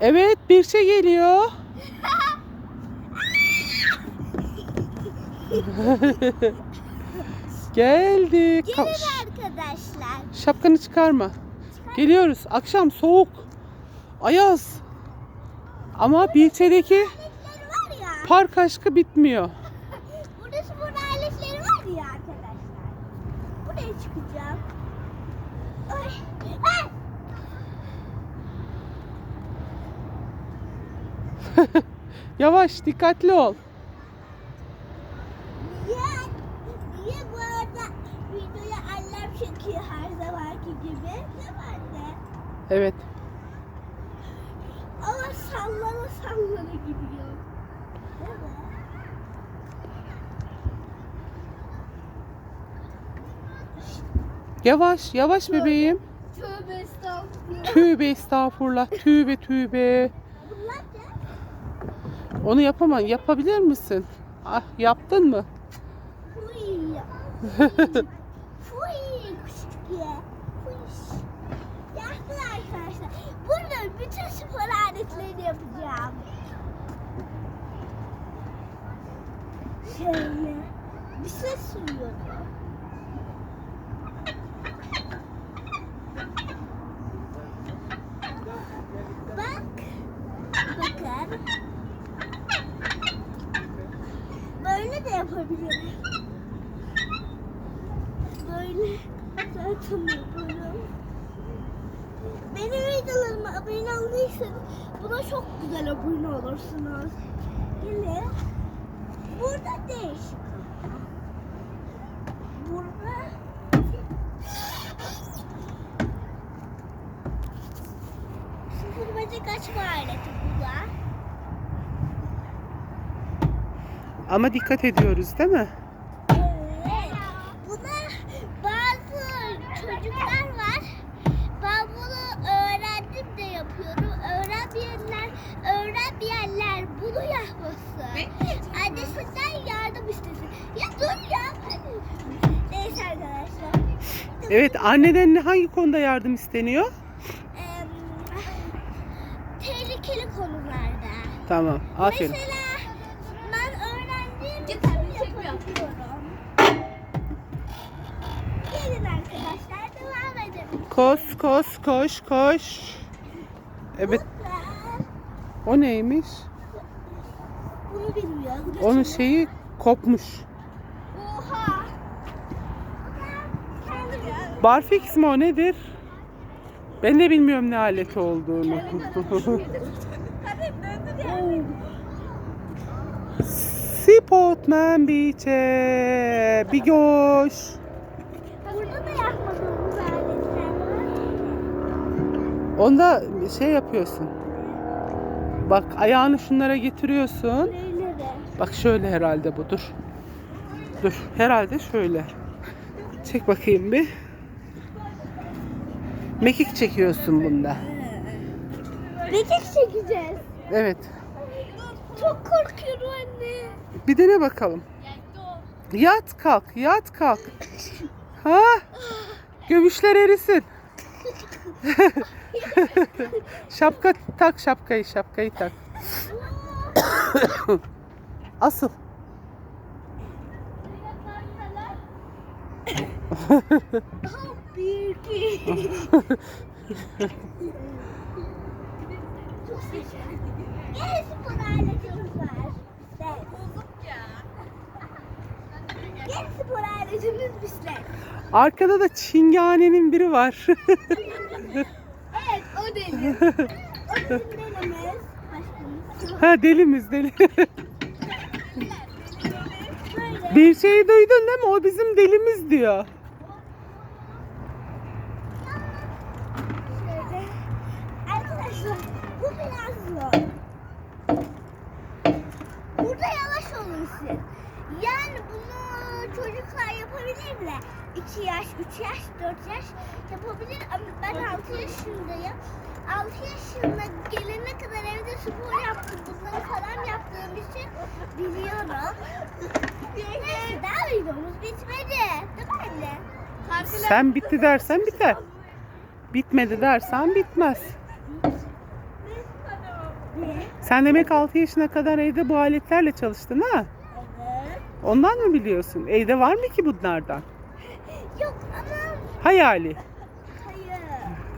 Evet bir şey geliyor. Geldik. Gelin arkadaşlar. Şapkanı çıkarma. Geliyoruz. Akşam soğuk. Ayaz. Ama Bilçe'deki park aşkı bitmiyor. Burada spor aletleri var ya arkadaşlar. Buraya çıkacağım. Ay. Ay. Yavaş dikkatli ol. Niye? Niye bu arada videoya annem çekiyor her zamanki gibi? Değil mi anne? Evet. Ama sallana sallana gidiyor. Değil mi? Yavaş yavaş bebeğim. Tövbe estağfurullah. Tübe estağfurullah. Tübe tübe. Onu yapamam. Yapabilir misin? Ah yaptın mı? Yaptım arkadaşlar. Burada bütün spor aletlerini yapacağım. Şöyle. Bir şey sürüyorum. Bak. Bakın. Böyle de yapabilirim. Böyle zaten yapıyorum. Benim videolarıma buna çok güzel abone olursunuz. Gelin. Burada değişik. Burada sıfır bacak açma aleti bu. Ama dikkat ediyoruz değil mi? Evet. Buna bazı çocuklar var. Ben bunu öğrendim de yapıyorum. Öğrenmeyenler, öğrenmeyenler bunu yapmasın. Annesinden yardım istesin. Ya dur ya. Neyse arkadaşlar. Evet anneden ne- hangi konuda yardım isteniyor? Tehlikeli konularda. Tamam. Aferin. Mesela ben öğrendiğim için yapabiliyorum. Gelin arkadaşlar devam edelim. Koş koş koş koş. Evet. O neymiş? bunu bilmiyorum. Onun şeyi kopmuş. Barfix mi o nedir? Ben de bilmiyorum ne alet olduğunu. Sportman Beach'e bir göş. Burada da. Onda şey yapıyorsun. Bak ayağını şunlara getiriyorsun. Bak şöyle herhalde bu dur. Dur herhalde şöyle. Çek bakayım bir. Mekik çekiyorsun bunda. Mekik çekeceğiz. Evet. Çok korkuyorum anne. Bir dene bakalım. Yat kalk, yat kalk. Ha? Göbüşler erisin. Şapka tak şapkayı, şapkayı tak. Asıl. Bir, iki. Gel spor aletimiz var. Gel. Gel spor aletimiz bizler. Arkada da çinganenin biri var. Evet o deli. o bizim delimiz. Başkanımız. ha delimiz deli. Bir şey duydun değil mi? O bizim delimiz diyor. Şöyle. Arkadaşlar bu biraz zor. Burada olursun. Yani bunu çocuklar yapabilir de 2 yaş, 3 yaş, 4 yaş yapabilir ama ben 6 yaşındayım. 6 yaşına gelene kadar evde spor yaptım. Bunları falan yaptığım için biliyorum. Neyse daha videomuz bitmedi. Değil mi anne? Sen bitti dersen biter. Bitmedi dersen bitmez. Sen demek 6 yaşına kadar evde bu aletlerle çalıştın ha? Evet. Ondan mı biliyorsun? Evde var mı ki bunlardan? Yok ama Hayali. hayır.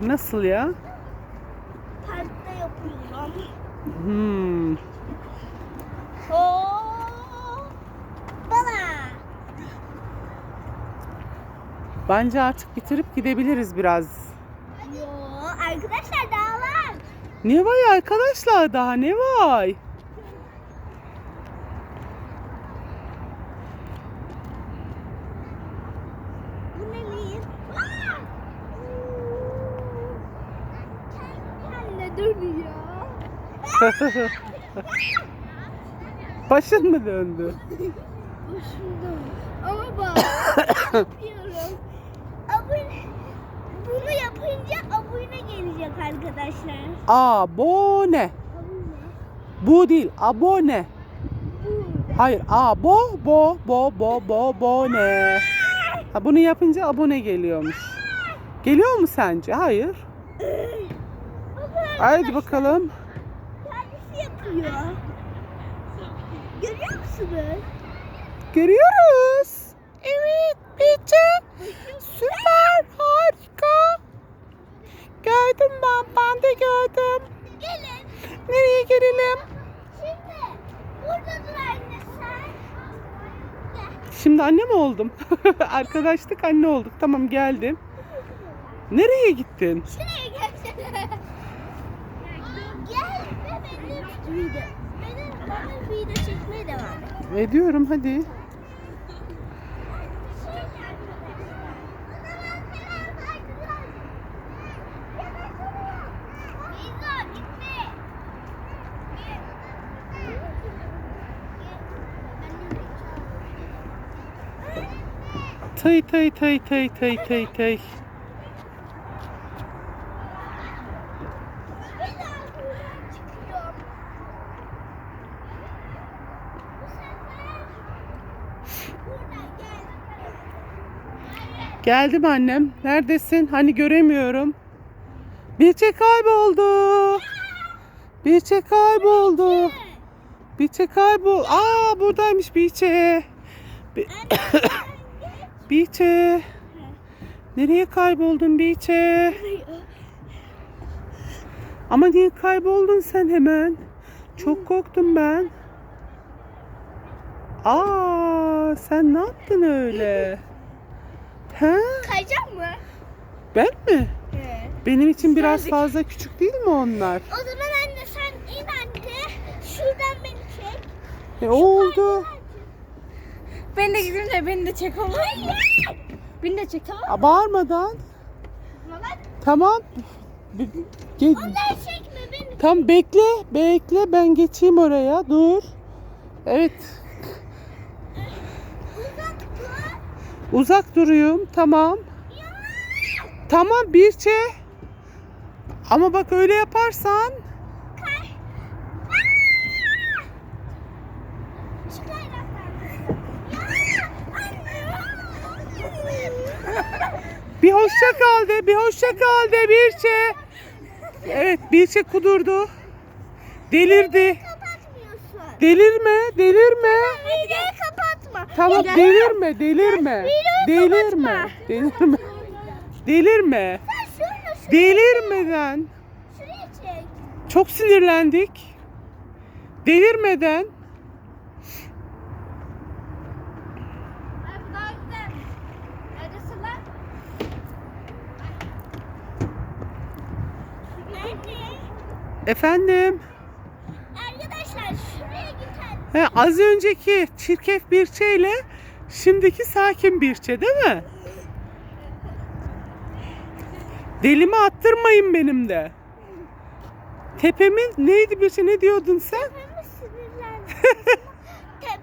Nasıl ya? Parkta yapıyorum. Hmm. Oo. Bala. Bence artık bitirip gidebiliriz biraz. Yo arkadaşlar daha. Ne var arkadaşlar daha ne var? Başın mı döndü? Başımda. Ama bak yapıyorum. Abone, bunu yapınca abone gelecek arkadaşlar. Abone. Bu değil, abone. Hayır, abo, bo, bo, bo, bo, bone. Ha, bunu yapınca abone geliyormuş. Geliyor mu sence? Hayır. Haydi bakalım. kendisi yapıyor. Görüyor musunuz? Görüyoruz. Evet, Bece. Süper, harika. Gördüm ben, ben de gördüm. Gelin. Nereye gelelim? Şimdi burada dur anne sen. Gel. Şimdi anne mi oldum? Arkadaşlık anne olduk. Tamam geldim. Nereye gittin? Şuraya gelsene. Gel ve benim. Benim bana video çekmeye devam et. Ediyorum hadi. Tıy tıy tıy tıy tıy tıy tıy. Geldim annem. Neredesin? Hani göremiyorum. Birçe kayboldu. Birçe kayboldu. Birçe kaybol. Aa buradaymış Birçe. Bi- Birçe. Nereye kayboldun Birçe? Ama niye kayboldun sen hemen? Çok korktum ben. Aa sen ne yaptın öyle? He? Kayacak mı? Ben mi? Evet. Benim için biraz Geldik. fazla küçük değil mi onlar? O zaman anne sen in anne. Şuradan beni çek. E, oldu. Ben de gideyim de beni de çek olur. Beni de çek tamam mı? Aa, Bağırmadan. Tamam. Ge- onları çekme beni. Tam bekle, bekle ben geçeyim oraya. Dur. Evet. Uzak dur. Uzak duruyorum. Tamam. Tamam Birçe. Ama bak öyle yaparsan Kay. Şu kayraktan. Ya. Anne. bir hoşça kal de, bir hoşça kal de Birçe. Evet Birçe kudurdu. Delirdi. Kapatmıyorsun. Delirme, delirme. Videoyu kapatma. Tamam Videoyu- delirme, delirme. Videoyu Delirme, kapatma. delirme. Delirme. Sen şunu şuraya, Delirmeden. şuraya çek. Çok sinirlendik. Delirmeden. Ay bu daha güzel. Neredesin lan? Anne. Efendim. Arkadaşlar şuraya gidelim. He, az önceki çirkef Birçe ile şimdiki sakin Birçe değil mi? Delimi attırmayın benim de. Tepemin neydi Birçe ne diyordun sen? Tepemi sinirlendim. Tep,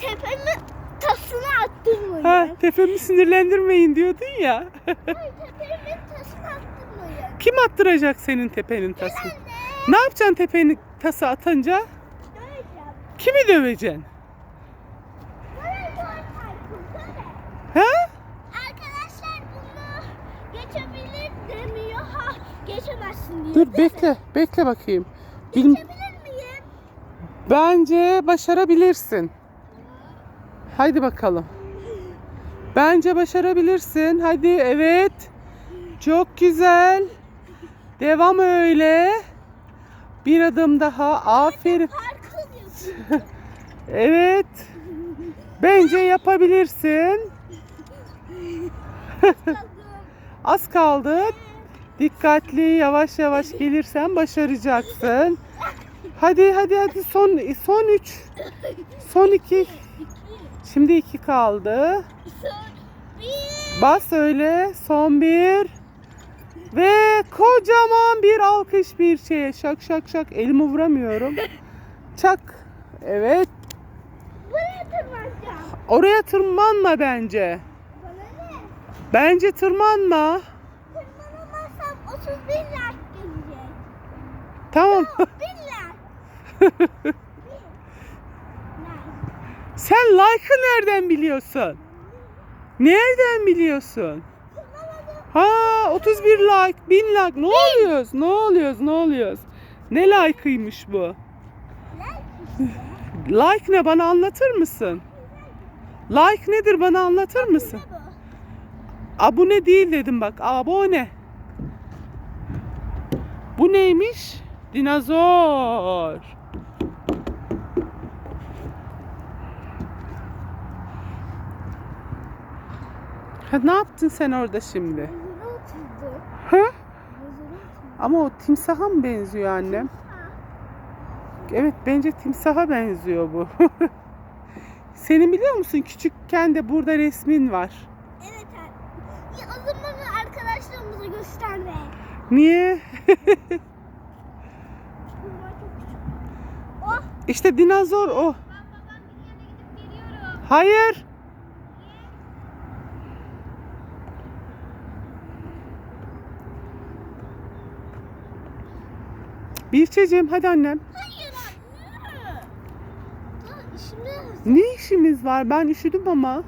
tepemin tasını attırmayın. Ha, tepemi sinirlendirmeyin diyordun ya. Hayır tepemin tasını attırmayın. Kim attıracak senin tepenin tasını? Ne yapacaksın tepenin tası atınca? Döveceğim. Kimi döveceksin? Ha? Arkadaşlar bunu geçebilir demiyor. Ha geçemezsin diyor. Dur değil mi? bekle, bekle bakayım. Geçebilir Bence başarabilirsin. Haydi bakalım. Bence başarabilirsin. Hadi evet. Çok güzel. Devam öyle. Bir adım daha. Aferin. Evet. Bence yapabilirsin. Az kaldı. Dikkatli, yavaş yavaş gelirsen başaracaksın. Hadi hadi hadi son son 3. Son 2. Şimdi 2 kaldı. Bas öyle. Son bir. Ve kocaman bir alkış bir şeye. Şak şak şak. Elimi vuramıyorum. Çak. Evet. Buraya tırmanacağım. Oraya tırmanma bence. Bana ne? Bence tırmanma. Tırmanamazsam 31 like gelecek. Tamam. 1 like. Bir. Like. Sen like'ı nereden biliyorsun? Nereden biliyorsun? Ha 31 like, 1000 like. Ne oluyoruz? Ne oluyoruz? Ne oluyoruz? Ne like'ıymış bu? Like ne bana anlatır mısın? Like nedir bana anlatır mısın? Abone değil dedim bak. Abone. Bu neymiş? Dinozor. Ha, ne yaptın sen orada şimdi? Ama o timsaha mı benziyor annem? Evet bence timsaha benziyor bu. Senin biliyor musun küçükken de burada resmin var. Evet anne. Ya o zaman arkadaşlarımıza gösterme. Niye? Oh. İşte dinozor o. Ben babamın yanına gidip geliyorum. Hayır. Birçeciğim hadi annem. Hayır anne. Ne işimiz var? Ben üşüdüm ama. Hayır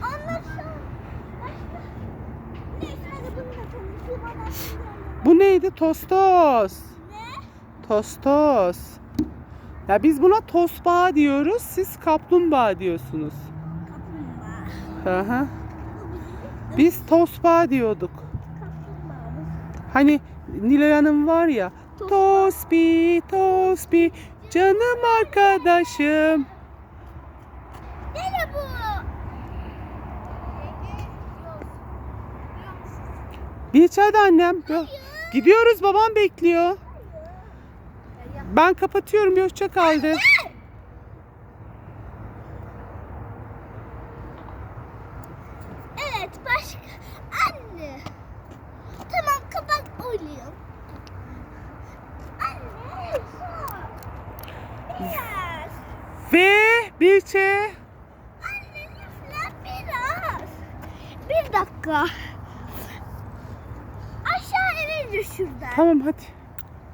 ya. Başka. Neyse hadi konuşayım. Bu neydi? Tostos. Ne? Tostos. Ya biz buna tosbağa diyoruz. Siz kaplumbağa diyorsunuz. Kaplumbağa. Hı hı. Biz tosbağa diyorduk. Hani Nilay Hanım var ya. Tosbi, Tosbi, canım arkadaşım. Nere bu? Bir çay da annem. Gidiyoruz babam bekliyor. Ben kapatıyorum. Hoşça kal de. Evet başka. Anne. Tamam kapat oynayalım. Anne. Son. Biraz. Ve bir çay. Anne lütfen biraz. Bir dakika. Aşağı inince şuradan. Tamam hadi.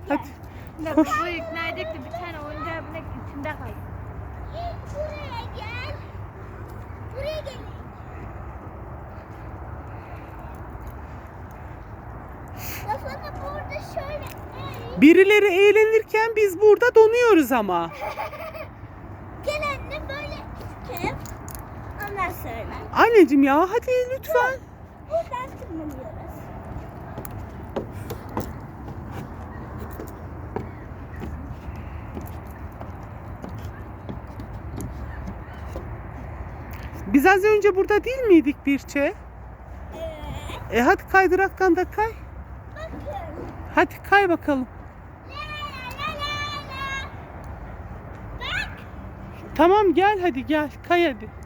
Hadi. Ne Koş. bu ikna edecek de bir tane oyuncağı bile içinde kay. Gel buraya gel. Buraya gelin. Ya sonra burada şöyle eğil. Birileri eğlenirken biz burada donuyoruz ama. Gel anne böyle çıkıp ondan sonra Anneciğim ya hadi lütfen. buradan tırmanıyoruz. Biz az önce burada değil miydik Birçe? Evet. E hadi kaydıraktan da kay. Bakın. Hadi kay bakalım. La la la la la. Bak. Tamam gel hadi gel kay hadi.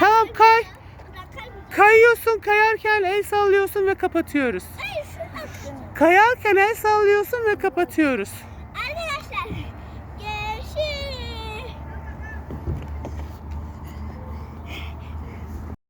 Tamam, kay. Kayıyorsun kayarken el sallıyorsun ve kapatıyoruz. Kayarken el sallıyorsun ve kapatıyoruz.